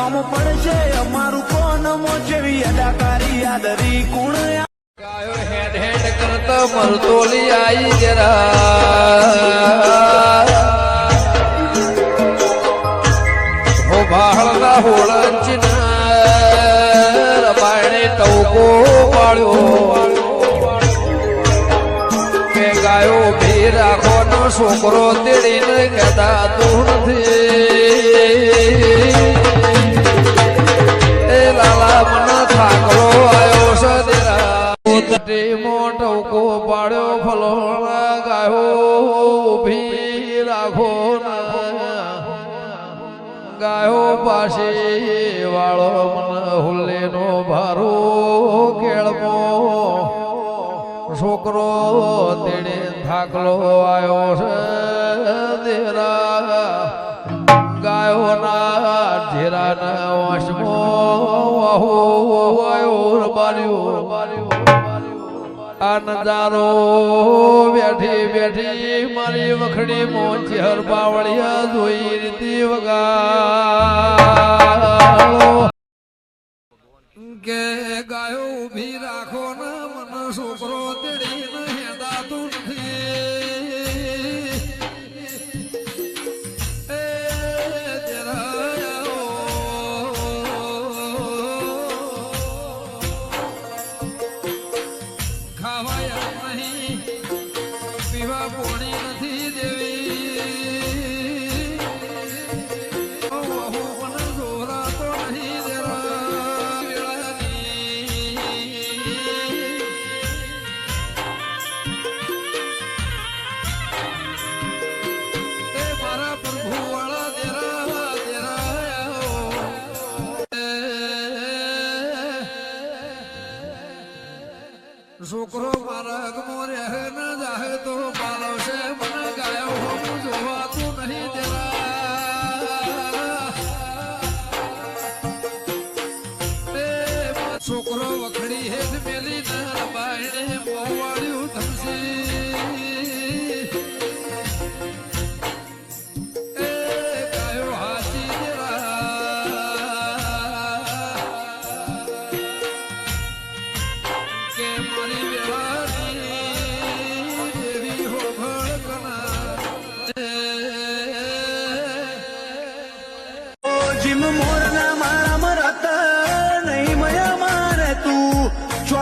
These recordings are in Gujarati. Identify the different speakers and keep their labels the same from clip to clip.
Speaker 1: નોમ પડશે, અમારું કોણ જેવી અદાકારી આદરી કુણ
Speaker 2: મરતોલી આઈ જરા. હો ભાળના ટવકો પાડ્યો. કે ગાયો ભી રાખો નો છોકરો તેડીને કહેતા તું નથી. તટે મોટો પાડ્યો ફલોણા ગાયો ઊભી રાખો ના ગાયો પાસે વાળો મને હુલ્લેનો ભારો કેળમો છોકરો તેડે થાકલો આવ્યો છે દેરા ગાયોના ઢેરાના વાંસમો વાહો આવ્યો બાર્યો આ નજારો બેઠી બેઠી મારી વખડી મોચી હર બાવળિયા જોઈ રીતિ વગાડો. કે ગાયો ઊભી રાખો ને, મને છોકરો તેડીને હેદાતું નથી. જ પીવા પોણી છોકરો મારા અગમો ન જાહે તો પાલવશે મને ગાયો હું જોવાતું નહીં દેરા છોકરો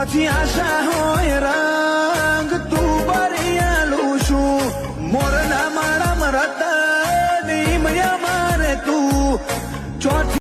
Speaker 1: কাছে আশা হয় রা